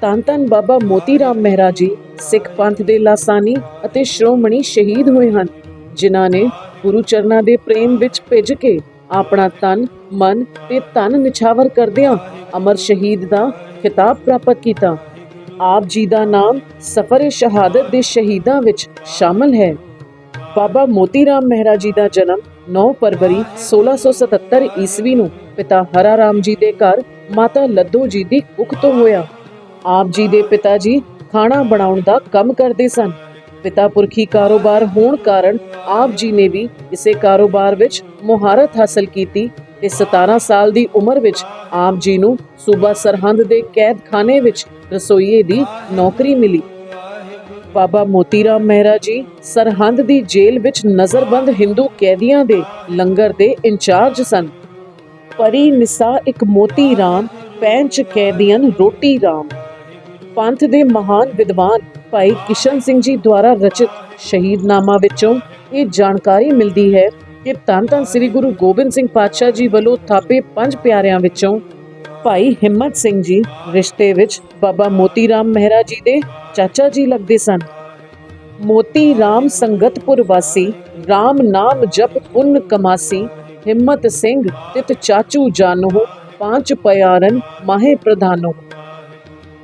ਧੰਨ ਧੰਨ ਬਾਬਾ ਮੋਤੀ ਰਾਮ ਮਹਿਰਾ ਜੀ, ਸਿੱਖ ਪੰਥ ਦੇ ਲਾਸਾਨੀ ਅਤੇ ਸ਼੍ਰੋਮਣੀ ਸ਼ਹੀਦ ਹੋਏ ਹਨ, ਜਿਨ੍ਹਾਂ ਨੇ ਗੁਰੂ ਚਰਨਾਂ ਦੇ ਪ੍ਰੇਮ ਵਿੱਚ ਭਿੱਜ ਕੇ ਆਪਣਾ ਤਨ, ਮਨ ਤੇ ਧਨ ਨਿਛਾਵਰ ਕਰਦਿਆਂ ਅਮਰ ਸ਼ਹੀਦ ਦਾ ਖਿਤਾਬ ਪ੍ਰਾਪਤ ਕੀਤਾ। ਆਪ ਜੀ ਦਾ ਨਾਮ ਸਫਰ ਸ਼ਹਾਦਤ ਦੇ ਸ਼ਹੀਦਾਂ ਵਿੱਚ ਸ਼ਾਮਲ ਹੈ। ਬਾਬਾ ਮੋਤੀ ਰਾਮ ਮਹਿਰਾ ਜੀ ਦਾ ਜਨਮ 9 ਫਰਵਰੀ 1677 ਈਸਵੀ ਨੂੰ ਪਿਤਾ ਹਰਾ ਰਾਮ ਜੀ ਦੇ ਘਰ ਮਾਤਾ ਲੱਦੋ ਜੀ ਦੀ ਕੁੱਖ ਤੋਂ ਹੋਇਆ। ਆਪ ਜੀ ਦੇ ਪਿਤਾ ਜੀ ਖਾਣਾ ਬਣਾਉਣ ਦਾ ਕੰਮ ਕਰਦੇ ਸਨ। ਪਿਤਾ ਪੁਰਖੀ ਕਾਰੋਬਾਰ ਹੋਣ ਕਾਰਨ ਆਪ ਜੀ ਨੇ ਵੀ ਇਸੇ ਕਾਰੋਬਾਰ ਵਿੱਚ ਮੁਹਾਰਤ ਹਾਸਲ ਕੀਤੀ ਤੇ 17 ਸਾਲ ਦੀ ਉਮਰ ਵਿੱਚ ਆਪ ਜੀ ਨੂੰ ਸੂਬਾ ਸਰਹੰਦ ਦੇ ਕੈਦਖਾਨੇ ਵਿੱਚ ਰਸੋਈਏ ਦੀ ਨੌਕਰੀ ਮਿਲੀ। ਬਾਬਾ ਮੋਤੀ ਰਾਮ ਮਹਿਰਾ ਜੀ ਸਰਹੰਦ ਦੀ ਜੇਲ੍ਹ ਵਿੱਚ ਨਜ਼ਰਬੰਦ ਹਿੰਦੂ ਕੈਦੀਆਂ ਦੇ ਲੰਗਰ ਦੇ ਇੰਚਾਰਜ ਸਨ। ਪਰੀ ਨਿਸਾ ਇੱਕ ਮੋਤੀ ਰਾਮ ਪੈਂਚ ਕੈਦੀਆਂ ਰੋਟੀ ਰਾਮ। ਪੰਥ ਦੇ ਮਹਾਨ ਵਿਦਵਾਨ ਭਾਈ ਕਿਸ਼ਨ ਸਿੰਘ ਜੀ ਦੁਆਰਾ ਰਚਿਤ ਸ਼ਹੀਦਨਾਮਾ ਵਿੱਚੋਂ ਇਹ ਜਾਣਕਾਰੀ ਮਿਲਦੀ ਹੈ ਕਿ ਧੰਨ ਧੰਨ ਸ੍ਰੀ ਗੁਰੂ ਗੋਬਿੰਦ ਸਿੰਘ ਪਾਤਸ਼ਾਹ ਜੀ ਵੱਲੋਂ ਥਾਪੇ ਪੰਜ ਪਿਆਰਿਆਂ ਵਿੱਚੋਂ ਭਾਈ ਹਿੰਮਤ ਸਿੰਘ ਜੀ ਰਿਸ਼ਤੇ ਵਿੱਚ ਬਾਬਾ ਮੋਤੀ ਰਾਮ ਮਹਿਰਾ ਜੀ ਦੇ ਚਾਚਾ ਜੀ ਲੱਗਦੇ ਸਨ। ਮੋਤੀ ਰਾਮ ਸੰਗਤਪੁਰ ਵਾਸੀ RAM ਨਾਮ ਜਪ ਪੁੰਨ ਕਮਾਸੀ ਹਿੰਮਤ ਸਿੰਘ ਤਿਤ ਚਾਚੂ ਜਾਨੋ, ਪਾਂਚ ਪਿਆਰਨ ਮਾਹੇ ਪ੍ਰਧਾਨੋ।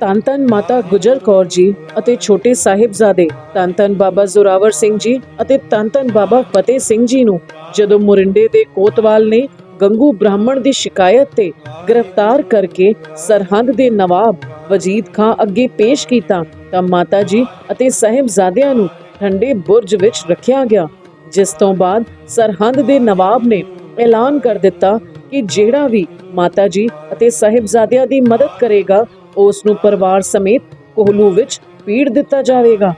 ਧੰਨ ਧੰਨ ਮਾਤਾ ਗੁਜਰ ਕੌਰ ਜੀ ਅਤੇ ਛੋਟੇ ਸਾਹਿਬਜ਼ਾਦੇ ਧੰਨ ਧੰਨ ਬਾਬਾ ਜ਼ੋਰਾਵਰ ਸਿੰਘ ਜੀ ਅਤੇ ਧੰਨ ਧੰਨ ਬਾਬਾ ਫਤਿਹ ਸਿੰਘ ਜੀ ਨੂੰ ਜਦੋਂ ਮੁਰਿੰਡੇ ਦੇ ਕੋਤਵਾਲ ਨੇ ਗੰਗੂ ਬ੍ਰਾਹਮਣ ਦੀ ਸ਼ਿਕਾਇਤ ਤੇ ਗ੍ਰਿਫਤਾਰ ਕਰਕੇ ਸਰਹੰਦ ਦੇ ਨਵਾਬ ਵਜੀਦ ਖਾਂ ਅੱਗੇ ਪੇਸ਼ ਕੀਤਾ ਤਾਂ ਮਾਤਾ ਜੀ ਅਤੇ ਸਾਹਿਬਜ਼ਾਦਿਆਂ ਨੂੰ ਠੰਡੇ ਬੁਰਜ ਵਿੱਚ ਰੱਖਿਆ ਗਿਆ, ਜਿਸ ਤੋਂ ਬਾਅਦ ਸਰਹੰਦ ਦੇ ਨਵਾਬ ਨੇ ਐਲਾਨ ਕਰ ਦਿੱਤਾ ਕਿ ਜਿਹੜਾ ਵੀ ਮਾਤਾ ਜੀ ਅਤੇ ਸਾਹਿਬਜ਼ਾਦਿਆਂ ਦੀ ਮਦਦ ਕਰੇਗਾ ਉਸ ਨੂੰ ਪਰਿਵਾਰ ਸਮੇਤ ਕੋਹਲੂ ਵਿੱਚ ਪੀੜ ਦਿੱਤਾ ਜਾਵੇਗਾ।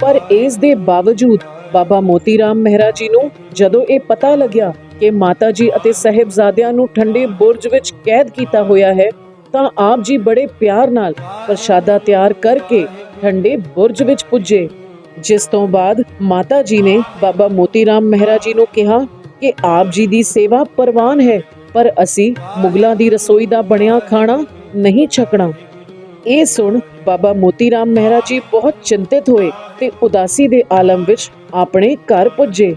ਪਰ ਇਸ ਦੇ ਬਾਵਜੂਦ ਬਾਬਾ ਮੋਤੀ ਰਾਮ ਮਹਿਰਾ ਜੀ ਨੂੰ ਜਦੋਂ ਇਹ ਪਤਾ ਲੱਗਿਆ ਕਿ ਮਾਤਾ ਜੀ ਅਤੇ ਸਹਿਬਜ਼ਾਦਿਆਂ ਨੂੰ ਠੰਡੇ ਬੁਰਜ ਵਿੱਚ ਕੈਦ ਕੀਤਾ ਹੋਇਆ ਹੈ, ਤਾਂ ਆਪ ਜੀ ਬੜੇ ਪਿਆਰ ਨਾਲ ਪ੍ਰਸ਼ਾਦਾ ਤਿਆਰ ਕਰਕੇ ਠੰਡੇ ਬੁਰਜ ਵਿੱਚ ਪੁੱਜੇ। ਜਿਸ ਤੋਂ ਬਾਅਦ ਮਾਤਾ ਜੀ ਨੇ ਬਾਬਾ ਮੋਤੀ ਰਾਮ ਮਹਿਰਾ ਜੀ ਨੂੰ ਕਿਹਾ ਕਿ ਆਪ ਜੀ ਦੀ ਸੇਵਾ ਪ੍ਰਵਾਨ ਹੈ, ਪਰ ਅਸੀਂ ਮੁਗਲਾਂ ਦੀ ਰਸੋਈ ਦਾ ਬਣਿਆ ਖਾਣਾ ਨਹੀਂ ਛਕਣਾ। ਇਹ ਸੁਣ ਬਾਬਾ ਮੋਤੀ ਰਾਮ ਮਹਿਰਾ ਜੀ ਬਹੁਤ ਚਿੰਤਿਤ ਹੋਏ ਤੇ ਉਦਾਸੀ ਦੇ ਆਲਮ ਵਿੱਚ ਆਪਣੇ ਘਰ ਪੁੱਜੇ।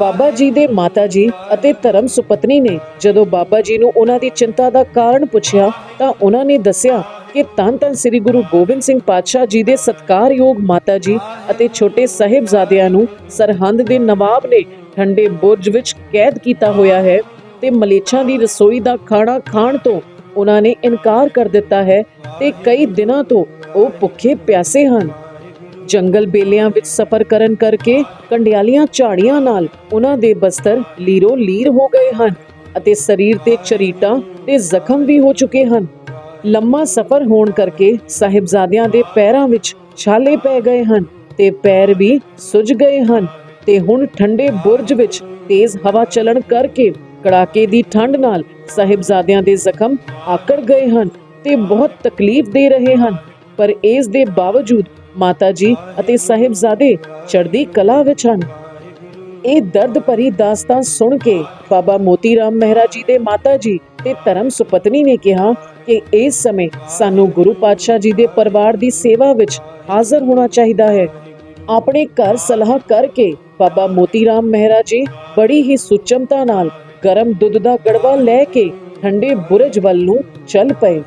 ਬਾਬਾ ਜੀ ਦੇ ਮਾਤਾ ਜੀ ਅਤੇ ਧਰਮ ਸੁਪਤਨੀ ਨੇ ਜਦੋਂ ਬਾਬਾ ਜੀ ਨੂੰ ਉਹਨਾਂ ਦੀ ਚਿੰਤਾ ਦਾ ਕਾਰਨ ਪੁੱਛਿਆ ਤਾਂ ਉਹਨਾਂ ਨੇ ਦੱਸਿਆ ਕਿ ਧੰਨ ਧੰਨ ਸ੍ਰੀ ਗੁਰੂ ਗੋਬਿੰਦ ਸਿੰਘ ਪਾਤਸ਼ਾਹ ਜੀ ਦੇ ਸਤਕਾਰਯੋਗ ਮਾਤਾ ਜੀ ਅਤੇ ਛੋਟੇ ਸਾਹਿਬਜ਼ਾਦਿਆਂ ਨੂੰ ਸਰਹੰਦ ਦੇ ਨਵਾਬ ਨੇ ਠੰਡੇ ਬੁਰਜ ਵਿੱਚ ਕੈਦ ਕੀਤਾ ਹੋਇਆ ਹੈ ਤੇ ਮਲੇਛਾਂ ਦੀ ਰਸੋਈ ਦਾ ਖਾਣਾ ਖਾਣ ਤੋਂ ਉਹਨਾਂ ਨੇ ਇਨਕਾਰ ਕਰ ਦਿੱਤਾ ਹੈ ਤੇ ਕਈ ਦਿਨਾਂ ਤੋਂ ਉਹ ਭੁੱਖੇ ਪਿਆਸੇ ਹਨ। ਜੰਗਲ ਬੇਲਿਆਂ ਵਿੱਚ ਸਫ਼ਰ ਕਰਨ ਕਰਕੇ ਕੰਡਿਆਲੀਆਂ ਝਾੜੀਆਂ ਨਾਲ ਉਹਨਾਂ ਦੇ ਬਸਤਰ ਲੀਰੋ ਲੀਰ ਹੋ ਗਏ ਹਨ ਅਤੇ ਸਰੀਰ ਤੇ ਚਰੀਟਾਂ ਤੇ ਜ਼ਖਮ ਵੀ ਹੋ ਚੁੱਕੇ ਹਨ। ਲੰਮਾ ਸਫ਼ਰ ਹੋਣ ਕਰਕੇ ਸਾਹਿਬਜ਼ਾਦਿਆਂ ਦੇ ਪੈਰਾਂ ਵਿੱਚ ਛਾਲੇ ਪੈ ਗਏ ਹਨ ਤੇ ਪੈਰ ਵੀ ਸੁੱਜ ਗਏ ਹਨ ਤੇ ਹੁਣ ਠੰਡੇ ਬੁਰਜ ਵਿੱਚ ਤੇਜ਼ ਹਵਾ ਚੱਲਣ ਕਰਕੇ ਕੜਾਕੇ ਦੀ ਠੰਡ ਨਾਲ ਸਾਹਿਬਜ਼ਾਦਿਆਂ ਦੇ ਜ਼ਖਮ ਆਕੜ ਗਏ ਹਨ ਤੇ ਬਹੁਤ ਤਕਲੀਫ ਦੇ ਰਹੇ ਹਨ। ਪਰ ਇਸ ਦੇ ਬਾਵਜੂਦ ਮਾਤਾ ਜੀ ਅਤੇ ਸਾਹਿਬਜ਼ਾਦੇ ਚੜ੍ਹਦੀ ਕਲਾ ਵਿੱਚ ਹਨ। ਇਹ ਦਰਦ ਭਰੀ ਦਾਸਤਾਨ ਸੁਣ ਕੇ ਬਾਬਾ ਮੋਤੀ ਰਾਮ ਮਹਿਰਾ ਜੀ ਦੇ ਮਾਤਾ ਜੀ ਤੇ ਧਰਮ ਸੁਪਤਨੀ ਨੇ ਕਿਹਾ ਕਿ ਇਸ ਸਮੇਂ ਸਾਨੂੰ ਗੁਰੂ ਪਾਤਸ਼ਾਹ ਜੀ ਦੇ ਪਰਿਵਾਰ ਦੀ ਸੇਵਾ ਵਿੱਚ ਹਾਜ਼ਰ ਹੋਣਾ ਚਾਹੀਦਾ ਹੈ। ਆਪਣੇ ਘਰ ਸਲਾਹ ਕਰਕੇ ਬਾਬਾ ਮੋਤੀ ਰਾਮ ਮਹਿਰਾ ਜੀ ਬੜੀ ਹੀ ਸੁਚਮਤਾ ਨਾਲ ਗਰਮ ਦੁੱਧ ਦਾ ਗੜਵਾ ਲੈ ਕੇ ਠੰਡੇ ਬੁਰਜ ਵੱਲ ਨੂੰ ਚੱਲ ਪਏ।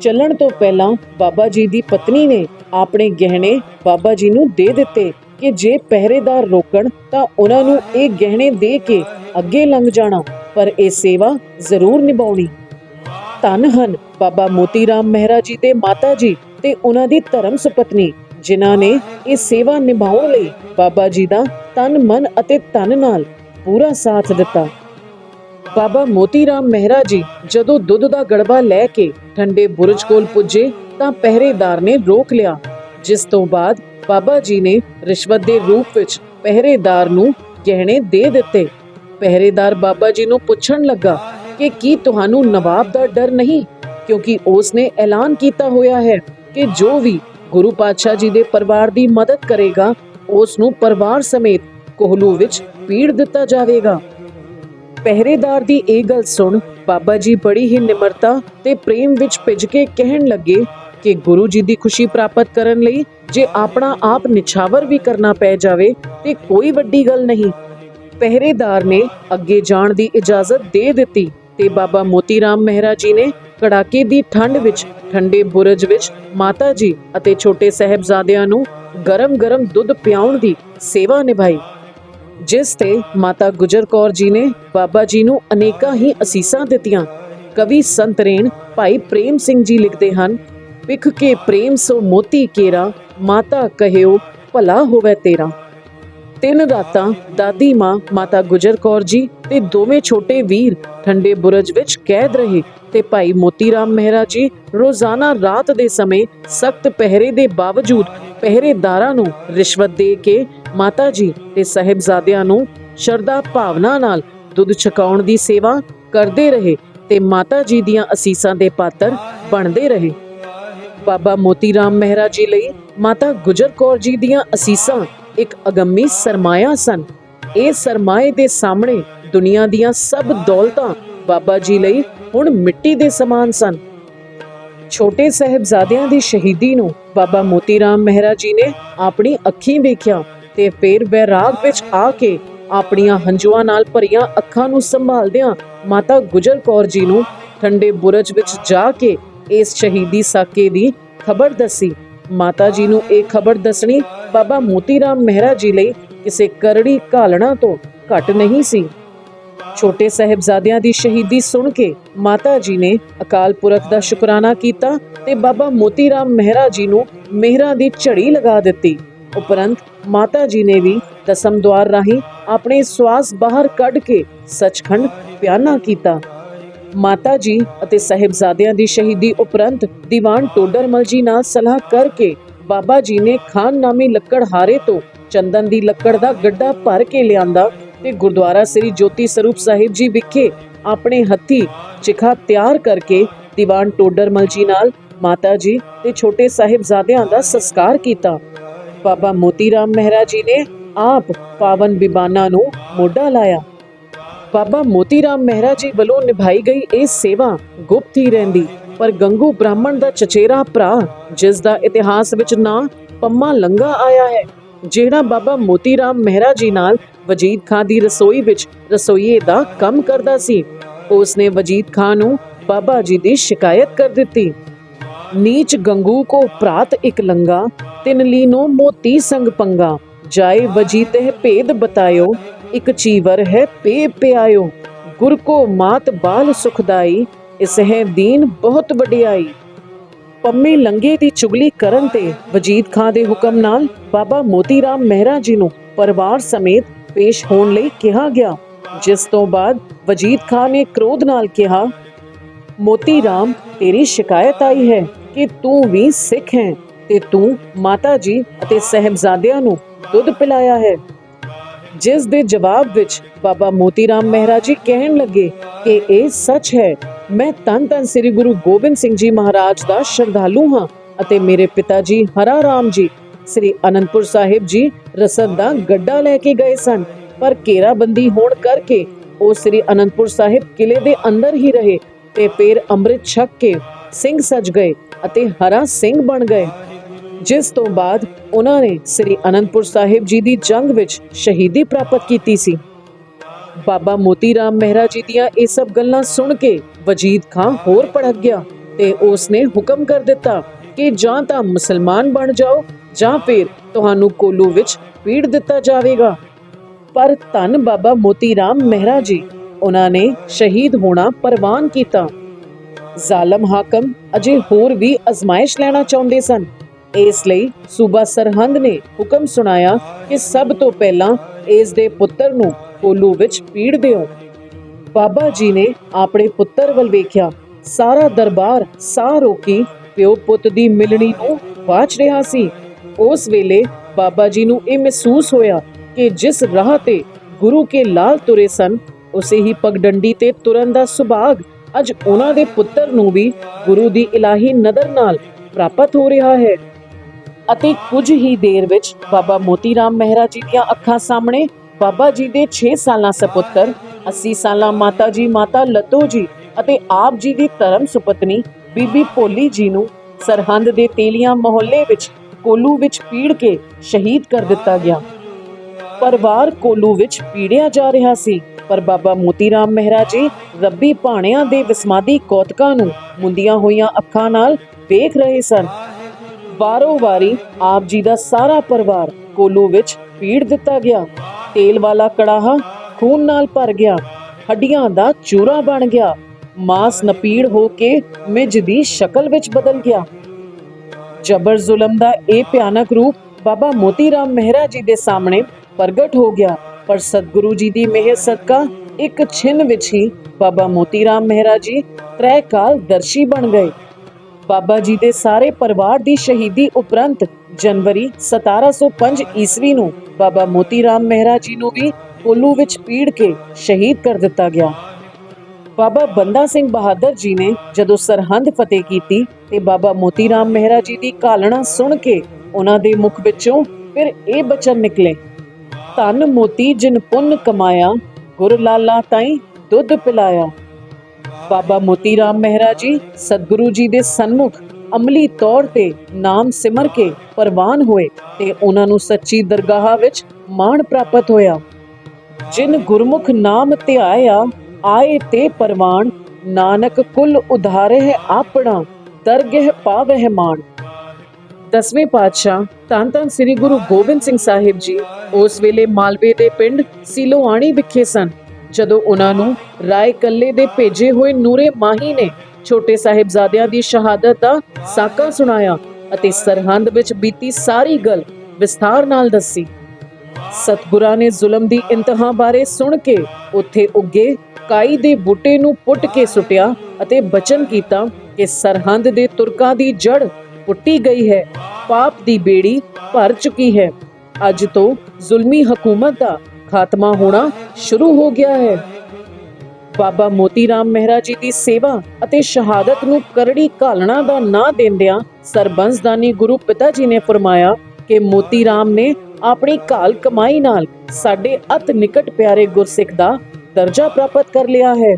ਚੱਲਣ ਤੋਂ ਪਹਿਲਾਂ ਬਾਬਾ ਜੀ ਦੀ ਪਤਨੀ ਨੇ ਆਪਣੇ ਗਹਿਣੇ ਬਾਬਾ ਜੀ ਨੂੰ ਦੇ ਦਿੱਤੇ ਕਿ ਜੇ ਪਹਿਰੇਦਾਰ ਰੋਕਣ ਤਾਂ ਉਹਨਾਂ ਨੂੰ ਇਹ ਗਹਿਣੇ ਦੇ ਕੇ ਅੱਗੇ ਲੰਘ ਜਾਣਾ, ਪਰ ਇਹ ਸੇਵਾ ਜ਼ਰੂਰ ਨਿਭਾਉਣੀ। ਧੰਨ ਹਨ ਬਾਬਾ ਮੋਤੀ ਰਾਮ ਮਹਿਰਾ ਜੀ ਦੇ ਮਾਤਾ ਜੀ ਤੇ ਉਹਨਾਂ ਦੀ ਧਰਮ ਸੁਪਤਨੀ, ਜਿਨ੍ਹਾਂ ਨੇ ਇਹ ਸੇਵਾ ਨਿਭਾਉਣ ਲਈ ਬਾਬਾ ਜੀ ਦਾ ਤਨ ਮਨ ਅਤੇ ਧਨ ਨਾਲ ਪੂਰਾ ਸਾਥ ਦਿੱਤਾ। ਬਾਬਾ ਮੋਤੀ ਰਾਮ ਮਹਿਰਾ ਜੀ ਜਦੋਂ ਦੁੱਧ ਦਾ ਗੜਬਾ ਲੈ ਕੇ ਠੰਡੇ ਬੁਰਜ ਕੋਲ ਪੁੱਜੇ ਤਾਂ ਪਹਿਰੇਦਾਰ ਨੇ ਰੋਕ ਲਿਆ, ਜਿਸ ਤੋਂ ਬਾਅਦ ਬਾਬਾ ਜੀ ਨੇ ਰਿਸ਼ਵਤ ਦੇ ਰੂਪ ਵਿੱਚ ਪਹਿਰੇਦਾਰ ਨੂੰ ਗਹਿਣੇ ਦੇ ਦਿੱਤੇ। ਪਹਿਰੇਦਾਰ ਬਾਬਾ ਜੀ ਨੂੰ ਪੁੱਛਣ ਲੱਗਾ ਕਿ ਕੀ ਤੁਹਾਨੂੰ ਨਵਾਬ ਦਾ ਡਰ ਨਹੀਂ, ਕਿਉਂਕਿ ਉਸ ਨੇ ਐਲਾਨ ਕੀਤਾ ਹੋਇਆ ਹੈ ਕਿ ਜੋ ਵੀ ਗੁਰੂ ਪਾਤਸ਼ਾਹ ਜੀ ਦੇ ਪਰਿਵਾਰ ਦੀ ਮਦਦ ਕਰੇਗਾ ਉਸ ਨੂੰ ਪਰਿਵਾਰ ਸਮੇਤ ਕੋਹਲੂ ਵਿੱਚ ਪੀੜ ਦਿੱਤਾ ਜਾਵੇਗਾ। ਪਹਿਰੇਦਾਰ ਦੀ ਇਹ ਗੱਲ ਸੁਣ ਬਾਬਾ ਜੀ ਬੜੀ ਹੀ ਨਿਮਰਤਾ ਤੇ ਪ੍ਰੇਮ ਵਿੱਚ ਭਿੱਜ ਕੇ ਕਹਿਣ ਲੱਗੇ ਕਿ ਗੁਰੂ ਜੀ ਦੀ ਖੁਸ਼ੀ ਪ੍ਰਾਪਤ ਕਰਨ ਲਈ ਜੇ ਆਪਣਾ ਆਪ ਨਿਛਾਵਰ ਵੀ ਕਰਨਾ ਪੈ ਜਾਵੇ ਤੇ ਕੋਈ ਵੱਡੀ ਗੱਲ ਨਹੀਂ। ਪਹਿਰੇਦਾਰ ਨੇ ਅੱਗੇ ਜਾਣ ਦੀ ਇਜਾਜ਼ਤ ਦੇ ਦਿੱਤੀ ਤੇ ਬਾਬਾ ਮੋਤੀ ਰਾਮ ਮਹਿਰਾ ਜੀ ਨੇ ਕੜਾਕੇ ਦੀ ਠੰਡ ਵਿੱਚ, ਠੰਡੇ ਬੁਰਜ ਵਿੱਚ ਮਾਤਾ ਜੀ ਅਤੇ ਛੋਟੇ ਸਹਿਬਜ਼ਾਦਿਆਂ ਨੂੰ ਗਰਮ-ਗਰਮ ਦੁੱਧ ਪਿਆਉਣ ਦੀ ਸੇਵਾ ਨਿਭਾਈ। ਜਿਸ ਤੇ ਮਾਤਾ ਗੁਜਰ ਕੌਰ ਜੀ ਨੇ ਬਾਬਾ ਜੀ ਨੂੰ ਅਨੇਕਾਂ ਹੀ ਅਸੀਸਾਂ ਦਿੱਤੀਆਂ। ਕਵੀ ਸੰਤਰੇਣ ਭਾਈ ਪ੍ਰੇਮ ਸਿੰਘ ਜੀ ਲਿਖਦੇ ਹਨ ਪਿਖ ਕੇ ਪ੍ਰੇਮ ਸੋ ਮੋਤੀ ਕੇਰਾ, ਮਾਤਾ ਕਹਿਓ ਭਲਾ ਹੋਵੇ ਤੇਰਾ। ਤਿੰਨ ਰਾਤਾਂ ਦਾਦੀ ਮਾਂ, ਮਾਤਾ ਗੁਜਰ ਕੌਰ ਜੀ ਤੇ ਦੋਵੇਂ ਛੋਟੇ ਵੀਰ ਠੰਡੇ ਬੁਰਜ ਵਿੱਚ ਕੈਦ ਰਹੇ ਤੇ ਭਾਈ ਮੋਤੀ ਰਾਮ ਮਹਿਰਾ ਜੀ ਰੋਜ਼ਾਨਾ ਰਾਤ ਦੇ ਸਮੇਂ ਸਖਤ ਪਹਿਰੇ ਦੇ ਬਾਵਜੂਦ ਪਹਿਰੇਦਾਰਾਂ ਨੂੰ ਰਿਸ਼ਵਤ ਦੇ ਕੇ ਮਾਤਾ ਜੀ ਤੇ ਸਹਿਬਜ਼ਾਦਿਆਂ ਨੂੰ ਸ਼ਰਧਾ ਭਾਵਨਾ ਨਾਲ ਦੁੱਧ ਛਕਾਉਣ ਦੀ ਸੇਵਾ ਕਰਦੇ ਰਹੇ ਤੇ ਮਾਤਾ ਜੀ ਦੀਆਂ ਅਸੀਸਾਂ ਦੇ ਪਾਤਰ ਬਣਦੇ ਰਹੇ। ਬਾਬਾ ਮੋਤੀ ਰਾਮ ਮਹਿਰਾ ਜੀ ਲਈ ਮਾਤਾ ਗੁਜਰ ਕੌਰ ਜੀ ਦੀਆਂ ਅਸੀਸਾਂ ਇੱਕ ਅਗੰਮੀ ਸਰਮਾਇਆ ਸਨ। ਇਹ ਸਰਮਾਏ ਦੇ ਸਾਹਮਣੇ ਦੁਨੀਆ ਦੀਆਂ ਸਭ ਦੌਲਤਾਂ ਬਾਬਾ ਜੀ ਲਈ ਹੁਣ ਮਿੱਟੀ ਦੇ ਸਮਾਨ ਸਨ। ਛੋਟੇ ਸਹਿਬਜ਼ਾਦਿਆਂ ਦੀ ਸ਼ਹੀਦੀ ਨੂੰ ਬਾਬਾ ਮੋਤੀ ਰਾਮ ਮਹਿਰਾ ਜੀ ਨੇ ਆਪਣੀ ਅੱਖੀਂ ਵੇਖਿਆ ਤੇ ਫਿਰ ਬੈਰਾਗ ਵਿੱਚ ਆ ਕੇ ਆਪਣੀਆਂ ਹੰਝੂਆਂ ਨਾਲ ਭਰੀਆਂ ਅੱਖਾਂ ਨੂੰ ਸੰਭਾਲਦਿਆਂ ਮਾਤਾ ਗੁਜਰ ਕੌਰ ਜੀ ਨੂੰ ਠੰਡੇ ਬੁਰਜ ਵਿੱਚ ਜਾ ਕੇ ਇਸ ਸ਼ਹੀਦੀ ਸਾਕੇ ਦੀ ਖਬਰ ਦੱਸੀ। ਮਾਤਾ ਜੀ ਨੂੰ ਇਹ ਖਬਰ ਦੱਸਣੀ ਬਾਬਾ ਮੋਤੀ ਰਾਮ ਮਹਿਰਾ ਜੀ ਲਈ ਕਿਸੇ ਕਰੜੀ ਘਾਲਣਾ ਤੋਂ ਘੱਟ ਨਹੀਂ ਸੀ। ਛੋਟੇ ਸਹਿਬਜ਼ਾਦਿਆਂ ਦੀ ਸ਼ਹੀਦੀ ਸੁਣ ਕੇ ਮਾਤਾ ਜੀ ਨੇ ਅਕਾਲ ਪੁਰਖ ਦਾ ਸ਼ੁਕਰਾਨਾ ਕੀਤਾ ਤੇ ਬਾਬਾ ਮੋਤੀ ਰਾਮ ਮਹਿਰਾ ਜੀ ਨੂੰ ਮਿਹਰਾਂ ਦੀ ਝੜੀ ਲਗਾ ਦਿੱਤੀ। ਉਪਰੰਤ ਮਾਤਾ ਜੀ ਨੇ ਵੀ ਦਸਮ ਦਵਾਰ ਰਾਹੀਂ ਆਪਣੇ ਸਵਾਸ ਬਾਹਰ ਕੱਢ ਕੇ ਸਚਖੰਡ ਪਿਆਨਾ ਕੀਤਾ। ਮਾਤਾ ਜੀ ਅਤੇ ਸਹਿਬਜ਼ਾਦਿਆਂ ਦੀ ਸ਼ਹੀਦੀ ਉਪਰੰਤ ਦੀਵਾਨ ਟੋਡਰਮਲ ਜੀ ਨਾਲ ਸਲਾਹ ਕਰਕੇ ਬਾਬਾ ਜੀ ਨੇ ਖਾਨ ਨਾਮੀ ਲੱਕੜ ਹਾਰੇ ਤੋਂ ਚੰਦਨ ਦੀ ਲੱਕੜ ਦਾ ਗੱਡਾ ਭਰ ਕੇ ਲਿਆਂਦਾ ਤੇ ਗੁਰਦੁਆਰਾ ਸ੍ਰੀ ਜੋਤੀ ਸਰੂਪ ਸਾਹਿਬ ਜੀ ਵਿਖੇ ਆਪਣੇ ਹੱਥੀ ਚਿਖਾ ਤਿਆਰ ਕਰਕੇ ਦੀਵਾਨ ਟੋਡਰਮਲ ਜੀ ਨਾਲ ਮਾਤਾ ਜੀ ਤੇ ਛੋਟੇ ਸਾਹਿਬਜ਼ਾਦਿਆਂ ਦਾ ਸੰਸਕਾਰ ਕੀਤਾ। ਬਾਬਾ ਮੋਤੀ ਰਾਮ ਮਹਿਰਾ ਜੀ ਨੇ ਆਪ ਪਾਵਨ ਬਿਬਾਨਾ ਨੂੰ ਮੋਢਾ ਲਾਇਆ। ਬਾਬਾ ਮੋਤੀ ਰਾਮ ਮਹਿਰਾ ਜੀ ਵੱਲੋਂ ਨਿਭਾਈ ਗਈ ਇਹ ਸੇਵਾ ਗੁਪਤ ਹੀ ਰਹਿੰਦੀ, ਪਰ ਗੰਗੂ ਬ੍ਰਾਹਮਣ ਦਾ ਚਚੇਰਾ ਭਰਾ, ਜਿਸ ਦਾ ਇਤਿਹਾਸ ਵਿੱਚ ਨਾਂ ਪੰਮਾ ਲੰਗਾ ਆਇਆ ਹੈ, ਜਿਹੜਾ ਬਾਬਾ ਮੋਤੀ ਰਾਮ ਮਹਿਰਾ ਜੀ ਨਾਲ ਵਜੀਦ ਖਾਨ ਦੀ ਰਸੋਈ ਵਿੱਚ ਰਸੋਈਏ ਦਾ ਕੰਮ ਕਰਦਾ ਸੀ। ਉਸ ਨੇ ਵਜੀਦ ਖਾਨ ਨੂੰ ਬਾਬਾ ਜੀ ਦੀ ਸ਼ਿਕਾਇਤ ਕਰ ਦਿੱਤੀ। ਨੀਚ ਗੰਗੂ ਕੋ ਪ੍ਰਾਤ ਇਕ ਲੰਗਾ, ਤਿਨ ਲੀਨੋ ਮੋਤੀ ਸੰਗ ਪੰਗਾ। ਜਾਏ ਵਜੀਤਹਿ ਭੇਦ ਬਤਾਇਓ, ਇਕ ਚੀਵਰ ਹੈ ਪੇ ਪਿਆਇਓ। ਗੁਰ ਕੋ ਮਾਤ ਬਾਲ ਸੁਖਦਾਈ ਇਸ ਹੈ ਦੀਨ ਬਹੁਤ ਵਡਿਆਈ। ਪੰਮੀ ਲੰਗੇ ਦੀ ਚੁਗਲੀ ਕਰਨ ਤੇ ਵਜੀਦ ਖਾਨ ਦੇ ਹੁਕਮ ਨਾਲ ਬਾਬਾ ਮੋਤੀ ਰਾਮ ਮਹਿਰਾ ਜੀ ਨੂੰ ਪਰਿਵਾਰ ਸਮੇਤ ਪੇਸ਼ ਹੋਣ ਲਈ ਕਿਹਾ ਗਿਆ, ਜਿਸ ਤੋਂ ਬਾਅਦ ਵਜੀਦ ਖਾਨ ਨੇ ਕ੍ਰੋਧ ਨਾਲ ਕਿਹਾ, ਮੋਤੀ ਰਾਮ, ਤੇਰੀ ਸ਼ਿਕਾਇਤ ਆਈ ਹੈ ਕਿ ਤੂੰ ਵੀ ਸਿੱਖ ਹੈ ਤੇ ਤੂੰ ਮਾਤਾ ਜੀ ਅਤੇ ਸਹਿਬਜ਼ਾਦਿਆਂ ਨੂੰ ਦੁੱਧ ਪਿਲਾਇਆ ਹੈ। ਜਿਸ ਦੇ ਜਵਾਬ ਵਿੱਚ ਬਾਬਾ ਮੋਤੀ ਰਾਮ ਮਹਿਰਾ ਜੀ ਕਹਿਣ ਲੱਗੇ ਕਿ ਇਹ ਸੱਚ ਹੈ, ਮੈਂ ਤਨ ਤਨ ਸ੍ਰੀ ਗੁਰੂ ਗੋਬਿੰਦ ਸਿੰਘ ਜੀ ਮਹਾਰਾਜ ਦਾ ਸ਼ਰਧਾਲੂ ਹਾਂ ਅਤੇ ਮੇਰੇ ਪਿਤਾ ਜੀ ਹਰਾ ਰਾਮ ਜੀ, ਸ੍ਰੀ ਅਨੰਦਪੁਰ ਸਾਹਿਬ ਜੀ ਰਸਦ ਦਾ ਗੱਡਾ ਲੈ ਕੇ ਗਏ ਸਨ, ਪਰ ਘੇਰਾਬੰਦੀ ਹੋਣ ਕਰਕੇ ਉਹ ਸ੍ਰੀ ਅਨੰਦਪੁਰ ਸਾਹਿਬ ਕਿਲੇ ਦੇ ਅੰਦਰ ਹੀ ਰਹੇ ਤੇ ਫਿਰ ਅੰਮ੍ਰਿਤ ਛਕ ਕੇ ਸਿੰਘ ਸਜ ਗਏ ਅਤੇ ਹਰਾ ਸਿੰਘ ਬਣ ਗਏ। ਜਿਸ ਤੋਂ ਬਾਅਦ ਉਹਨਾਂ ਨੇ ਸ੍ਰੀ ਅਨੰਦਪੁਰ ਸਾਹਿਬ ਜੀ ਦੀ ਜੰਗ ਵਿੱਚ ਸ਼ਹੀਦੀ ਪ੍ਰਾਪਤ ਕੀਤੀ ਸੀ। ਬਾਬਾ ਮੋਤੀ ਰਾਮ ਮਹਿਰਾ ਜੀ ਦੀਆਂ ਇਹ ਸਭ ਗੱਲਾਂ ਸੁਣ ਕੇ ਵਜੀਦ ਖਾਨ ਹੋਰ ਭੜਕ ਗਿਆ ਤੇ ਉਸ ਨੇ ਹੁਕਮ ਕਰ ਦਿੱਤਾ ਕਿ ਜਾਂ ਤਾਂ ਮੁਸਲਮਾਨ ਬਣ ਜਾਓ ਜਾਂ ਫਿਰ ਤੁਹਾਨੂੰ ਕੋਲੂ ਵਿੱਚ ਪੀੜ ਦਿੱਤਾ ਜਾਵੇਗਾ। ਪਰ ਧੰਨ ਬਾਬਾ ਮੋਤੀ ਰਾਮ ਮਹਿਰਾ ਜੀ, ਉਹਨਾਂ ਨੇ ਸ਼ਹੀਦ ਹੋਣਾ ਪ੍ਰਵਾਨ ਕੀਤਾ। ਜ਼ਾਲਮ ਹਾਕਮ ਅਜੇ ਹੋਰ ਵੀ ਅਜ਼ਮਾਇਸ਼ ਲੈਣਾ ਚਾਹੁੰਦੇ ਸਨ। ਇਸ ਲਈ ਸੂਬਾ ਸਰਹੰਦ ਨੇ ਹੁਕਮ ਸੁਣਾਇਆ ਕਿ ਸਭ ਤੋਂ ਪਹਿਲਾਂ ਇਸ ਦੇ ਪੁੱਤਰ ਨੂੰ ਕੋਲੂ ਵਿੱਚ ਪੀੜ ਦਿਓ। ਬਾਬਾ ਜੀ ਨੇ ਆਪਣੇ ਪੁੱਤਰ ਵੱਲ ਵੇਖਿਆ। ਸਾਰਾ ਦਰਬਾਰ ਸਾਹ ਰੋਕੀ ਪਿਓ ਪੁੱਤ ਦੀ ਮਿਲਣੀ ਨੂੰ ਵਾਚ ਰਿਹਾ ਸੀ। ਉਸ ਵੇਲੇ ਬਾਬਾ ਜੀ ਨੂੰ ਇਹ ਮਹਿਸੂਸ ਹੋਇਆ ਕਿ ਜਿਸ ਰਾਹ ਤੇ ਗੁਰੂ ਕੇ ਲਾਲ ਤੁਰੇ ਸਨ, ਉਸੇ ਹੀ ਪਗਡੰਡੀ ਤੇ ਤੁਰਨ ਦਾ ਸੁਭਾਗ ਅੱਜ ਉਹਨਾਂ ਦੇ ਪੁੱਤਰ ਨੂੰ ਵੀ ਗੁਰੂ ਦੀ ਇਲਾਹੀ ਨਦਰ ਨਾਲ ਪ੍ਰਾਪਤ ਹੋ ਰਿਹਾ ਹੈ। ਅਤੇ ਕੁਝ ਹੀ ਦੇਰ ਵਿੱਚ ਬਾਬਾ ਮੋਤੀ ਰਾਮ ਮਹਿਰਾ ਜੀ ਦੀਆਂ ਅੱਖਾਂ ਸਾਹਮਣੇ ਬਾਬਾ ਜੀ ਦੇ 6 ਸਾਲਾਂ ਸਪੁੱਤਰ 80 ਸਾਲਾਂ ਮਾਤਾ ਜੀ, ਮਾਤਾ ਲੱਤੋ ਜੀ ਅਤੇ ਆਪ ਜੀ ਦੀ ਧਰਮ ਸੁਪਤਨੀ ਬੀਬੀ ਭੋਲੀ ਜੀ ਨੂੰ ਸਰਹੰਦ ਦੇ ਤੇਲੀਆਂ ਮੁਹੱਲੇ ਵਿੱਚ ਕੋਲੂ ਵਿੱਚ ਪੀੜ ਕੇ ਸ਼ਹੀਦ ਕਰ ਦਿੱਤਾ ਗਿਆ। ਪਰਿਵਾਰ ਕੋਲੂ ਵਿੱਚ ਪੀੜਿਆ ਜਾ ਰਿਹਾ ਸੀ, ਪਰ ਬਾਬਾ ਮੋਤੀ ਰਾਮ ਮਹਿਰਾ ਜੀ ਰੱਬੀ ਭਾਣਿਆਂ ਦੇ ਵਿਸਮਾਦੀ ਕੌਤਕਾਂ ਨੂੰ ਮੁੰਦੀਆਂ ਹੋਈਆਂ ਅੱਖਾਂ ਨਾਲ ਵੇਖ ਰਹੇ ਸਨ। ਵਾਰੋ ਵਾਰੀ ਆਪ ਜੀ ਦਾ ਸਾਰਾ ਪਰਿਵਾਰ ਕੋਲੂ ਵਿੱਚ ਪੀੜ ਦਿੱਤਾ ਗਿਆ। ਤੇਲ ਵਾਲਾ ਕੜਾਹਾ ਖੂਨ ਨਾਲ ਭਰ ਗਿਆ। ਹੱਡੀਆਂ ਦਾ ਚੂਰਾ ਬਣ ਗਿਆ। ਮਾਸ ਨਪੀੜ ਹੋ ਕੇ ਮਿੱਝ ਦੀ ਸ਼ਕਲ ਵਿੱਚ ਬਦਲ ਗਿਆ। ਜਬਰ ਜ਼ੁਲਮ ਦਾ ਇਹ ਭਿਆਨਕ ਰੂਪ ਬਾਬਾ ਮੋਤੀ ਰਾਮ ਮਹਿਰਾ ਜੀ ਦੇ ਸਾਹਮਣੇ ਪ੍ਰਗਟ ਹੋ ਗਿਆ। ਪਰ ਸਤਿਗੁਰੂ ਜੀ ਦੀ ਮਿਹਰ ਸਦਕਾ ਇੱਕ ਛਿਨ ਵਿੱਚ ਹੀ ਬਾਬਾ ਮੋਤੀ ਰਾਮ ਮਹਿਰਾ ਜੀ ਤ੍ਰੈ ਕਾਲ ਦਰਸ਼ੀ ਬਣ ਗਏ। ਬਾਬਾ ਜੀ ਦੇ ਸਾਰੇ ਪਰਿਵਾਰ ਦੀ ਸ਼ਹੀਦੀ ਉਪਰੰਤ ਜਨਵਰੀ 1705 ਈਸਵੀ ਨੂੰ ਬਾਬਾ ਮੋਤੀ ਰਾਮ ਮਹਿਰਾ ਜੀ ਨੂੰ ਵੀ ਕੋਲੂ ਵਿੱਚ ਪੀੜ ਕੇ ਸ਼ਹੀਦ ਕਰ ਦਿੱਤਾ ਗਿਆ। ਬਾਬਾ ਬੰਦਾ ਸਿੰਘ ਬਹਾਦਰ ਜੀ ਨੇ ਜਦੋਂ ਸਰਹੰਦ ਫਤਿਹ ਕੀਤੀ ਤੇ ਬਾਬਾ ਮੋਤੀ ਰਾਮ ਮਹਿਰਾ ਜੀ ਦੀ ਕਾਲਣਾ ਸੁਣ ਕੇ ਉਹਨਾਂ ਦੇ ਮੁਖ ਵਿੱਚੋਂ ਫਿਰ ਇਹ ਬਚਨ ਨਿਕਲੇ, ਧਨ ਮੋਤੀ ਜਿਨ ਪੁੰਨ ਕਮਾਇਆ, ਗੁਰ ਲਾਲਾ ਤਾਈ ਦੁੱਧ ਪਿਲਾਇਆ। ਬਾਬਾ ਮੋਤੀ ਰਾਮ ਮਹਿਰਾ ਜੀ ਸਤਿਗੁਰੂ ਜੀ ਦੇ ਸਨਮੁਖ ਅਮਲੀ ਤੌਰ ਤੇ ਨਾਮ ਸਿਮਰ ਕੇ ਪ੍ਰਵਾਨ ਹੋਏ ਤੇ ਉਹਨਾਂ ਨੂੰ ਸੱਚੀ ਦਰਗਾਹ ਵਿੱਚ ਮਾਣ ਪ੍ਰਾਪਤ ਹੋਇਆ। ਜਿਨ ਗੁਰਮੁਖ ਨਾਮ ਧਿਆਇਆ ਆਏ ਤੇ ਪਰਵਾਨ, ਨਾਨਕ ਕੁਲ ਉਧਾਰਹਿ ਆਪਣਾ, ਦਰਗਹਿ ਪਾਵਹਿ ਮਾਣ। ਦਸਵੇਂ ਪਾਤਸ਼ਾਹ, ਧੰਨ ਧੰਨ ਸ੍ਰੀ ਗੁਰੂ ਗੋਬਿੰਦ ਸਿੰਘ ਸਾਹਿਬ ਜੀ, ਉਸ ਵੇਲੇ ਮਾਲਵੇ ਦੇ ਪਿੰਡ ਸਿਲੋਆਣੀ ਵਿਖੇ ਸਨ, ਜਦੋਂ ਉਹਨਾਂ ਨੂੰ ਰਾਏ ਕੱਲੇ ਦੇ ਭੇਜੇ ਹੋਏ ਨੂਰੇ ਮਾਹੀ ਨੇ ਛੋਟੇ ਸਾਹਿਬਜ਼ਾਦਿਆਂ ਦੀ ਸ਼ਹਾਦਤ ਦਾ ਸਾਕਾ ਸੁਣਾਇਆ ਅਤੇ ਸਰਹੰਦ ਵਿੱਚ ਬੀਤੀ ਸਾਰੀ ਗੱਲ ਵਿਸਥਾਰ ਨਾਲ ਦੱਸੀ। ਸਤਗੁਰਾਂ ਨੇ ਜ਼ੁਲਮ ਦੀ ਇੰਤਹਾ ਬਾਰੇ ਸੁਣ ਕੇ ਉੱਥੇ ਉੱਗੇ ਕਾਈ ਦੇ ਬੂਟੇ ਨੂੰ ਪੁੱਟ ਕੇ ਸੁੱਟਿਆ ਅਤੇ ਬਚਨ ਕੀਤਾ ਕਿ ਸਰਹੰਦ ਦੇ ਤੁਰਕਾਂ ਦੀ ਜੜ ਪੁੱਟੀ ਗਈ ਹੈ, ਪਾਪ ਦੀ ਬੇੜੀ ਭਰ ਚੁੱਕੀ ਹੈ। ਅੱਜ ਤੋਂ ਜ਼ੁਲਮੀ ਹਕੂਮਤ ਦਾ ਖਾਤਮਾ ਹੋਣਾ ਸ਼ੁਰੂ ਹੋ ਗਿਆ ਹੈ। ਬਾਬਾ ਮੋਤੀ ਰਾਮ ਮਹਿਰਾ ਜੀ ਦੀ ਸੇਵਾ ਅਤੇ ਸ਼ਹਾਦਤ ਨੂੰ ਕਰੜੀ ਘਾਲਣਾ ਦਾ ਨਾਂ ਦਿੰਦਿਆਂ ਸਰਬੰਸਦਾਨੀ ਗੁਰੂ ਪਿਤਾ ਜੀ ਨੇ ਫਰਮਾਇਆ ਕਿ ਮੋਤੀ ਰਾਮ ਨੇ ਆਪਣੀ ਘਾਲ ਕਮਾਈ ਨਾਲ ਸਾਡੇ ਅਤ ਨਿਕਟ ਪਿਆਰੇ ਗੁਰਸਿੱਖ ਦਾ ਦਰਜਾ ਪ੍ਰਾਪਤ ਕਰ ਲਿਆ ਹੈ।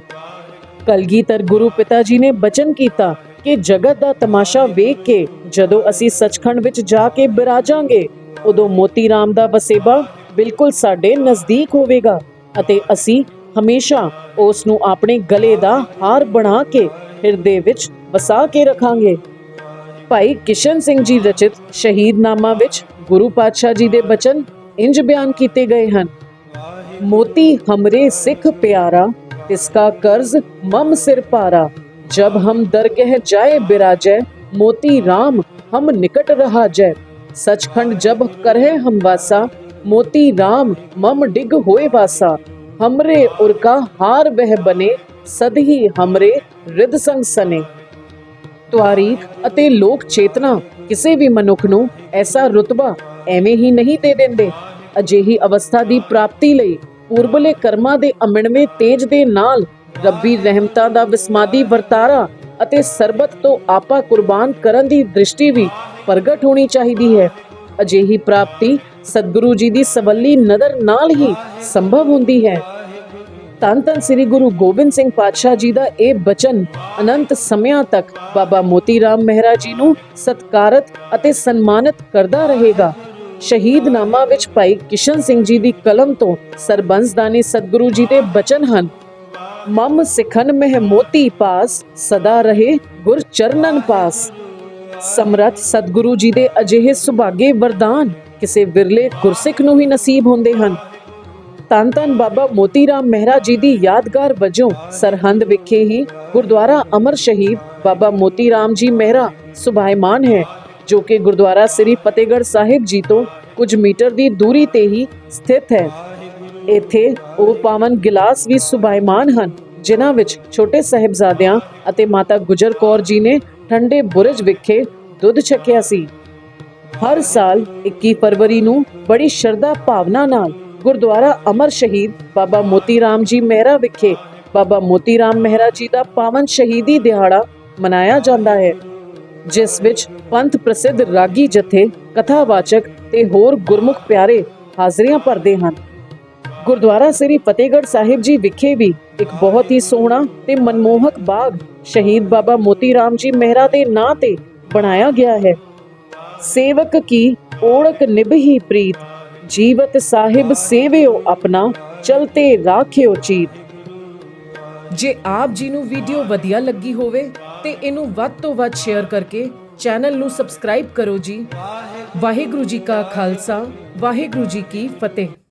ਕਲਗੀਧਰ ਗੁਰੂ ਪਿਤਾ ਜੀ ਨੇ ਬਚਨ ਕੀਤਾ ਕਿ ਜਗਤ ਦਾ ਤਮਾਸ਼ਾ ਵੇਖ ਕੇ ਜਦੋਂ ਅਸੀਂ ਸੱਚਖੰਡ ਵਿੱਚ ਜਾ ਕੇ ਬਿਰਾਜਾਂਗੇ, ਉਦੋਂ ਮੋਤੀ ਰਾਮ ਦਾ ਵਸੇਬਾ ਬਿਲਕੁਲ ਸਾਡੇ ਨਜ਼ਦੀਕ ਹੋਵੇਗਾ ਅਤੇ ਅਸੀਂ ਹਮੇਸ਼ਾ ਉਸ ਨੂੰ ਆਪਣੇ ਗਲੇ ਦਾ ਹਾਰ ਬਣਾ ਕੇ ਹਿਰਦੇ ਵਿੱਚ ਵਸਾ ਕੇ ਰੱਖਾਂਗੇ। ਭਾਈ ਕਿਸ਼ਨ ਸਿੰਘ ਜੀ ਰਚਿਤ ਸ਼ਹੀਦਨਾਮਾ ਵਿੱਚ ਗੁਰੂ ਪਾਤਸ਼ਾਹ ਜੀ ਦੇ ਬਚਨ ਇੰਜ ਬਿਆਨ ਕੀਤੇ ਗਏ ਹਨ। ਮੋਤੀ ਹਮਰੇ ਸਿੱਖ ਪਿਆਰਾ, ਤਿਸਕਾ ਕਰਜ਼ ਮਮ ਸਿਰ ਪਾਰਾ ਜਬ ਹਮ ਦਰਗਹਿ ਜਾਏ ਬਿਰਾਜੈ, ਮੋਤੀ RAM ਹਮ ਨਿਕਟ ਰਹਾ ਜੈ। ਸਚਖੰਡ ਜਬ ਕਰਹਿ ਹਮ ਵਾਸਾ, ਮੋਤੀ RAM ਮਮ ਡਿਗ ਹੋਏ ਵਾਸਾ। ਹਮਰੇ ਉਰਕਾ ਹਾਰ ਵਹਿ ਬਨੇ, ਸਦਹੀ ਹਮਰੇ ਰਿਦ ਸੰਗ ਸਨੇ। ਤਵਾਰੀਖ ਅਤੇ ਲੋਕ ਚੇਤਨਾ, ਕਿਸੇ ਵੀ ਮਨੁੱਖ ਨੂੰ ਐਸਾ ਰਤਬਾ ਐਵੇਂ ਹੀ ਨਹੀਂ ਦੇ ਦਿੰਦੇ। ਅਜਿਹੀ ਅਵਸਥਾ ਦੀ ਪ੍ਰਾਪਤੀ ਲਈ ਪੂਰਬਲੇ ਕਰਮਾਂ ਦੇ ਅਮਿਣਵੇਂ ਤੇਜ ਦੇ ਨਾਲ ਰੱਬੀ ਰਹਿਮਤਾਂ ਦਾ ਵਿਸਮਾਦੀ ਵਰਤਾਰਾ ਅਤੇ ਸਰਬਤ ਤੋਂ ਆਪਾ ਕੁਰਬਾਨ ਕਰਨ ਦੀ ਦ੍ਰਿਸ਼ਟੀ ਵੀ ਪ੍ਰਗਟ ਹੋਣੀ ਚਾਹੀਦੀ ਹੈ। ਅਜਿਹੀ ਪ੍ਰਾਪਤੀ ਸਤਿਗੁਰੂ ਜੀ ਦੀ ਸਵੱਲੀ ਨਜ਼ਰ ਨਾਲ ਹੀ ਸੰਭਵ ਹੁੰਦੀ ਹੈ। ਧੰਨ ਧੰਨ ਸ੍ਰੀ ਗੁਰੂ ਗੋਬਿੰਦ ਸਿੰਘ ਪਾਤਸ਼ਾਹ ਜੀ ਦਾ ਇਹ ਬਚਨ ਅਨੰਤ ਸਮਿਆਂ ਤੱਕ ਬਾਬਾ ਮੋਤੀ ਰਾਮ ਮਹਿਰਾ ਜੀ ਨੂੰ ਸਤਕਾਰਤ ਅਤੇ ਸਨਮਾਨਿਤ ਕਰਦਾ ਰਹੇਗਾ। ਸ਼ਹੀਦਨਾਮਾ ਵਿੱਚ ਭਾਈ ਕਿਸ਼ਨ ਸਿੰਘ ਜੀ ਦੀ ਕਲਮ ਤੋਂ ਸਰਬੰਸਦਾਨੀ ਸਤਿਗੁਰੂ ਜੀ ਦੇ ਬਚਨ ਹਨ। ਮਮ ਸਿਖਨ ਮਹਿ ਮੋਤੀ ਪਾਸ, ਸਦਾ ਰਹੇ ਗੁਰ ਚਰਨਨ ਪਾਸ। ਸਮਰੱਥ ਸਤਿਗੁਰੂ ਜੀ ਦੇ ਅਜਿਹੇ ਸੁਭਾਗੇ ਵਰਦਾਨ ਕਿਸੇ ਵਿਰਲੇ ਗੁਰਸਿੱਖ ਨੂੰ ਹੀ ਨਸੀਬ ਹੁੰਦੇ ਹਨ। ਧੰਨ ਧੰਨ ਬਾਬਾ ਮੋਤੀ ਰਾਮ ਮਹਿਰਾ ਜੀ ਦੀ ਯਾਦਗਾਰ ਵਜੋਂ ਸਰਹੰਦ ਵਿਖੇ ਹੀ ਗੁਰਦੁਆਰਾ ਅਮਰ ਸ਼ਹੀਦ ਬਾਬਾ ਮੋਤੀ ਰਾਮ ਜੀ ਮਹਿਰਾ ਸੁਭਾਇਮਾਨ ਹੈ। ਜੋ ਕਿ ਗੁਰਦੁਆਰਾ ਸ੍ਰੀ ਫਤਿਹਗੜ੍ਹ ਸਾਹਿਬ ਜੀ ਤੋਂ ਕੁਝ ਮੀਟਰ ਦੀ ਦੂਰੀ ਤੇ ਹੀ ਸਥਿਤ ਹੈ। ਇੱਥੇ ਉਹ ਪਾਵਨ ਗਿਲਾਸ ਵੀ ਸੁਭਾਇਮਾਨ ਹਨ, ਜਿਨ੍ਹਾਂ ਵਿੱਚ ਛੋਟੇ ਸਾਹਿਬਜ਼ਾਦਿਆਂ ਅਤੇ ਮਾਤਾ ਗੁਜਰ ਕੌਰ ਜੀ ਨੇ ਠੰਡੇ ਬੁਰਜ ਵਿਖੇ ਦੁੱਧ ਛਕਿਆ ਸੀ। ਹਰ ਸਾਲ 21 ਫਰਵਰੀ ਨੂੰ ਬੜੀ ਸ਼ਰਧਾ ਭਾਵਨਾ ਨਾਲ ਗੁਰਦੁਆਰਾ ਅਮਰ ਸ਼ਹੀਦ ਬਾਬਾ ਮੋਤੀ ਰਾਮ ਜੀ ਮਹਿਰਾ ਵਿਖੇ ਬਾਬਾ ਮੋਤੀ ਰਾਮ ਮਹਿਰਾ ਜੀ ਦਾ ਪਾਵਨ ਸ਼ਹੀਦੀ ਦਿਹਾੜਾ ਮਨਾਇਆ ਜਾਂਦਾ ਹੈ, ਜਿਸ ਵਿੱਚ ਪੰਥ ਪ੍ਰਸਿੱਧ ਰਾਗੀ ਜਥੇ, ਕਥਾਵਾਚਕ ਤੇ ਹੋਰ ਗੁਰਮੁਖ ਪਿਆਰੇ ਹਾਜ਼ਰੀਆਂ ਭਰਦੇ ਹਨ। ਗੁਰਦੁਆਰਾ ਸ੍ਰੀ ਫਤਿਹਗੜ੍ਹ ਸਾਹਿਬ ਜੀ ਵਿਖੇ ਵੀ ਇੱਕ ਬਹੁਤ ਹੀ ਸੋਹਣਾ ਤੇ ਮਨਮੋਹਕ ਬਾਗ ਸ਼ਹੀਦ ਬਾਬਾ ਮੋਤੀ ਰਾਮ ਜੀ ਮਹਿਰਾ ਦੇ ਨਾਂ ਤੇ ਬਣਾਇਆ ਗਿਆ ਹੈ। ਸੇਵਕ ਕੀ ਓੜਕ ਨਿਭਹੀ ਪ੍ਰੀਤ, ਜੀਵਤ ਸਾਹਿਬ ਸੇਵਿਓ ਆਪਣਾ, ਚਲਤੇ ਰਾਖਿਓ ਚੀਤ। ਜੇ ਆਪ ਜੀ ਨੂੰ ਵੀਡੀਓ ਵਧੀਆ ਲੱਗੀ ਹੋਵੇ ਤੇ ਇਹਨੂੰ ਵੱਧ ਤੋਂ ਵੱਧ ਸ਼ੇਅਰ ਕਰਕੇ ਚੈਨਲ ਨੂੰ ਸਬਸਕ੍ਰਾਈਬ ਕਰੋ ਜੀ। ਵਾਹਿਗੁਰੂ ਜੀ ਕਾ ਖਾਲਸਾ ਵਾਹਿਗੁਰੂ ਜੀ ਕੀ ਫਤਿਹ।